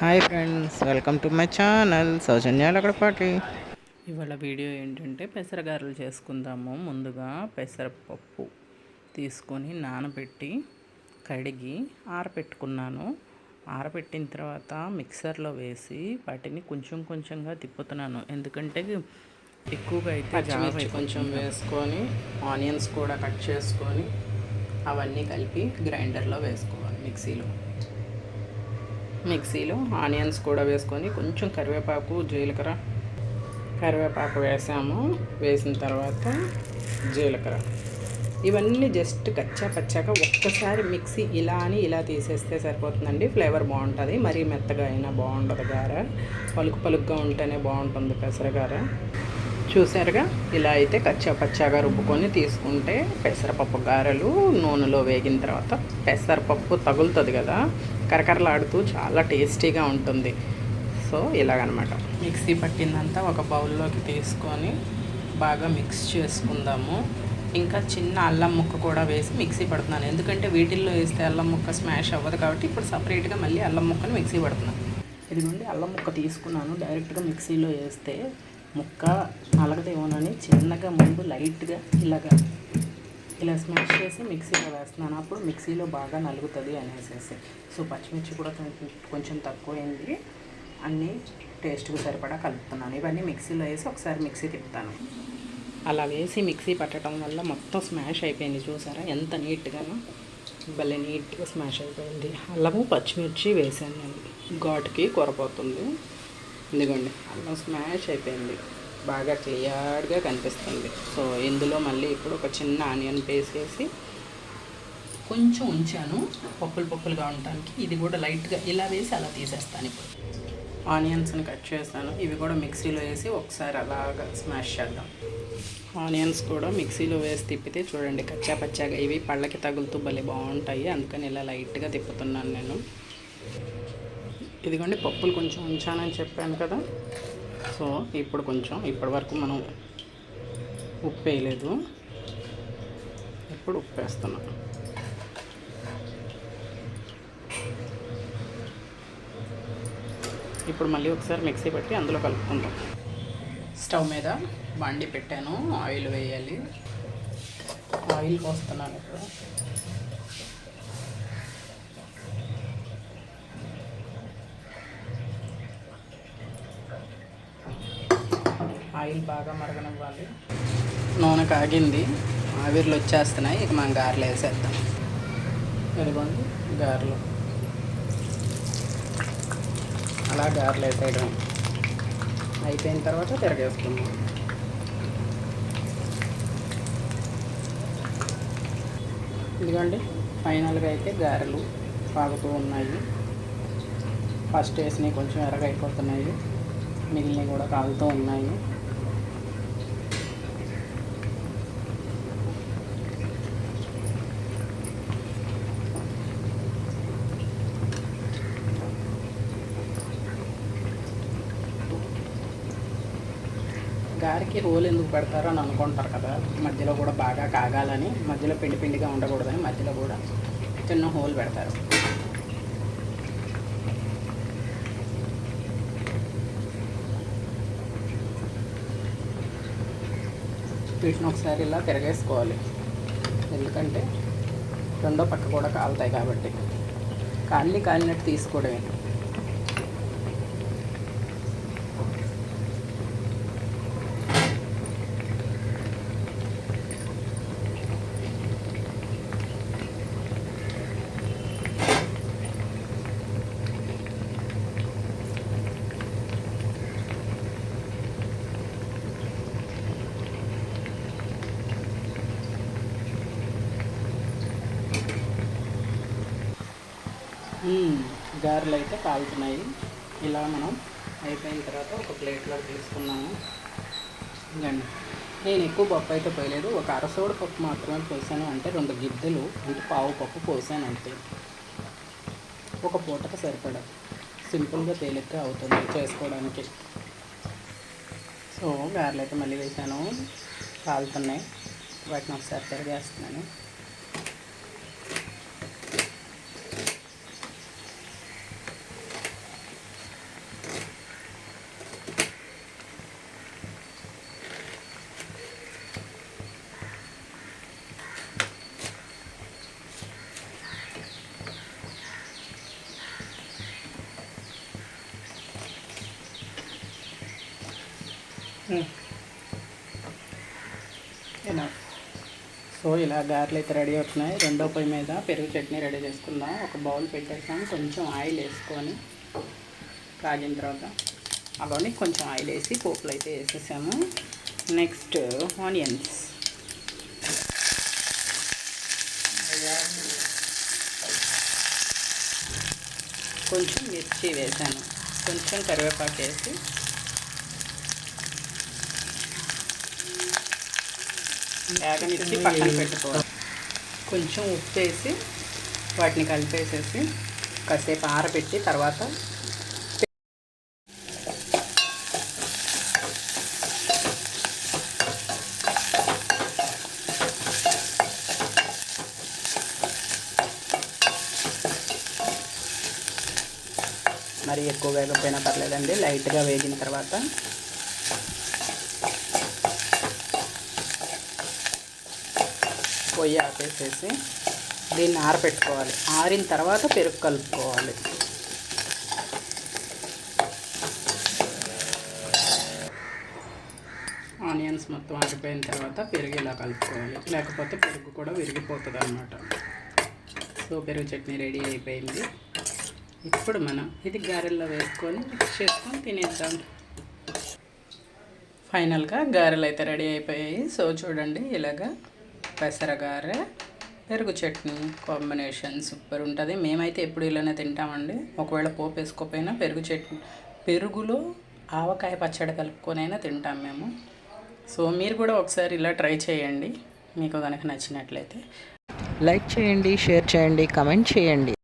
Hi friends welcome to my channel సౌజన్యాలు అక్కడ పాటి ఇవాళ వీడియో ఏంటంటే పెసరగారెలు చేసుకుందాము. ముందుగా పెసరపప్పు తీసుకొని నానబెట్టి కడిగి ఆరబెట్టుకున్నాను ఆరబెట్టిన తర్వాత మిక్సర్లో వేసి వాటిని కొంచెం కొంచెంగా తిప్పుతున్నాను. ఎందుకంటే ఎక్కువగా అయితే కొంచెం వేసుకొని ఆనియన్స్ కూడా కట్ చేసుకొని అవన్నీ కలిపి గ్రైండర్లో వేసుకోవాలి మిక్సీలో. మిక్సీలో ఆనియన్స్ కూడా వేసుకొని కొంచెం కరివేపాకు జీలకర్ర. కరివేపాకు వేసాము. వేసిన తర్వాత జీలకర్ర. ఇవన్నీ జస్ట్ కచ్చా పచ్చాక ఒక్కసారి మిక్సీ ఇలా అని ఇలా తీసేస్తే సరిపోతుందండి. ఫ్లేవర్ బాగుంటుంది. మరీ మెత్తగా అయినా బాగుండదు గార. పలుకు పలుకుగా ఉంటేనే బాగుంటుంది పెసరగార చూసారుగా? ఇలా అయితే కచ్చా పచ్చాగా రుబ్బుకొని తీసుకుంటే పెసరపప్పు గారెలు నూనెలో వేగిన తర్వాత పెసరపప్పు తగులుతుంది కదా? కరకరలాడుతూ చాలా టేస్టీగా ఉంటుంది. సో ఇలాగనమాట. మిక్సీ పట్టిందంతా ఒక బౌల్లోకి తీసుకొని బాగా మిక్స్ చేసుకుందాము. ఇంకా చిన్న అల్లం ముక్క కూడా వేసి మిక్సీ పడుతున్నాను. ఎందుకంటే వీటిల్లో వేస్తే అల్లం ముక్క స్మాష్ అవ్వదు కాబట్టి ఇప్పుడు సపరేట్గా మళ్ళీ అల్లం ముక్కను మిక్సీ పడుతున్నాను. ఇదిగోండి అల్లం ముక్క తీసుకున్నాను. డైరెక్ట్గా మిక్సీలో వేస్తే ముక్క నలగదేమోనని చిన్నగా ముందు లైట్గా ఇలాగా ఇలా స్మాష్ చేసి మిక్సీలో వేస్తున్నాను. అప్పుడు మిక్సీలో బాగా నలుగుతుంది అనేసి సో పచ్చిమిర్చి కూడా కొంచెం తక్కువైంది. అన్నీ టేస్ట్కి సరిపడా కలుపుతున్నాను. ఇవన్నీ మిక్సీలో వేసి ఒకసారి మిక్సీ తిప్పుతాను. అలా వేసి మిక్సీ పట్టడం వల్ల మొత్తం స్మాష్ అయిపోయింది చూసారా? ఎంత నీట్గానో. భలే నీట్గా స్మాష్ అయిపోయింది. అల్లము పచ్చిమిర్చి వేసాను నేను. ఘాటుకి కొరపోతుంది. ఎందుకండి అల్లం స్మాష్ అయిపోయింది. బాగా క్లియర్గా కనిపిస్తుంది. సో ఇందులో మళ్ళీ ఇప్పుడు ఒక చిన్న ఆనియన్ పేస్ట్ వేసి కొంచెం ఉంచాను. పప్పులు పప్పులుగా ఉండటానికి. ఇది కూడా లైట్గా ఇలా వేసి అలా తీసేస్తాను ఇప్పుడు. ఆనియన్స్ని కట్ చేస్తాను. ఇవి కూడా మిక్సీలో వేసి ఒకసారి అలాగా స్మాష్ చేద్దాం. ఆనియన్స్ కూడా మిక్సీలో వేసి తిప్పితే చూడండి కచ్చా పచ్చాగా ఇవి పళ్ళకి తగులుతూ భలే బాగుంటాయి. అందుకని ఇలా లైట్గా తిప్పుతున్నాను నేను. ఇదిగోండి పప్పులు కొంచెం ఉంచానని చెప్పాను కదా. సో ఇప్పుడు కొంచెం ఇప్పటి వరకు మనం ఉప్పు వేయలేదు. ఇప్పుడు ఉప్పు వేస్తున్నాం. ఇప్పుడు మళ్ళీ ఒకసారి మిక్సీ పెట్టి అందులో కలుపుకుందాం. స్టవ్ మీద బండి పెట్టాను ఆయిల్ వేయాలి. ఆయిల్ పోస్తున్నాను ఇప్పుడు. ఆయిల్ బాగా మరగనివ్వాలి. నూనె కాగింది. ఆవిర్లు వచ్చేస్తున్నాయి. ఇక మనం గారెలు వేసేద్దాం. ఇదిగోండి గారెలు. అలా గారెలు వేసేయడం. అయిపోయిన తర్వాత తిరగేసుకుందాం. ఇదిగోండి ఫైనల్గా అయితే గారెలు పాగుతూ ఉన్నాయి. ఫస్ట్ వేసినవి కొంచెం ఎరగైపోతున్నాయి మిగిలినవి కూడా కాగుతూ ఉన్నాయి. గారికి హోల్ ఎందుకు పెడతారు అని అనుకుంటారు కదా. మధ్యలో కూడా బాగా కాగాలని మధ్యలో పిండి పిండిగా ఉండకూడదని మధ్యలో కూడా చిన్న హోల్ పెడతారు. వీటిని ఒకసారి ఇలా తిరగేసుకోవాలి. ఎందుకంటే రెండో పక్క కూడా కాలుతాయి కాబట్టి. కాలి కాలినట్టు తీసుకోవడమే. గారెలు అయితే కాలుతున్నాయి ఇలా మనం అయిపోయిన తర్వాత ఒక ప్లేట్లో తీసుకున్నాము. ఇంకండి నేను ఎక్కువ పప్పు అయితే పోయలేదు. ఒక అరసోడు పప్పు మాత్రమే పోసాను. అంటే రెండు గిద్దెలు అంటే పావు పప్పు పోసాను అంతే. ఒక పూటకు సరిపడా. సింపుల్గా తేలిగ్గా అవుతుంది చేసుకోవడానికి. సో గారెలు అయితే మళ్ళీ వేసాను. కాలుతున్నాయి వాటిని ఒకసారి తిరిగేస్తున్నాను. Hmm. ఇలా సో ఇలా గారెలు అయితే రెడీ అవుతున్నాయి. రెండో పొయ్యి మీద పెరుగు చట్నీ రెడీ చేసుకుందాం. ఒక బౌల్ పెట్టేసాం. కొంచెం ఆయిల్ వేసుకొని కాగిన తర్వాత అలానే కొంచెం ఆయిల్ వేసి పోపులు అయితే వేసేసాము. నెక్స్ట్ ఆనియన్స్ కొంచెం మిర్చి వేసాను. కొంచెం కరివేపాకు వేసి వేగనిచ్చి పక్కన పెట్టుకోవాలి. కొంచెం ఉప్పు వేసి వాటిని కలిపేసేసి కాసేపు ఆరబెట్టి తర్వాత మరి ఎక్కువ వేగపోయినా పర్లేదండి. లైట్గా వేగిన తర్వాత పొయ్యి ఆపేసేసి దీన్ని ఆరబెట్టుకోవాలి ఆరిన తర్వాత పెరుగు కలుపుకోవాలి. ఆనియన్స్ మొత్తం ఆరిపోయిన తర్వాత పెరుగు ఇలా కలుపుకోవాలి. లేకపోతే పెరుగు కూడా విరిగిపోతుంది అనమాట సో పెరుగు చట్నీ రెడీ అయిపోయింది. ఇప్పుడు మనం ఇది గారెల్లో వేసుకొని మిక్స్ చేసుకొని తినేద్దాం. ఫైనల్గా గారెలు అయితే రెడీ అయిపోయాయి. సో చూడండి ఇలాగా పెసర గారె పెరుగు చట్నీ కాంబినేషన్ సూపర్ ఉంటుంది. మేమైతే ఎప్పుడు ఇలానే తింటామండి. ఒకవేళ పోపు వేసుకోకపోయినా పెరుగు చట్నీ పెరుగులో ఆవకాయ పచ్చడి కలుపుకొనైనా తింటాం మేము. సో మీరు కూడా ఒకసారి ఇలా ట్రై చేయండి. మీకు కనుక నచ్చినట్లయితే. లైక్ చేయండి షేర్ చేయండి కమెంట్ చేయండి.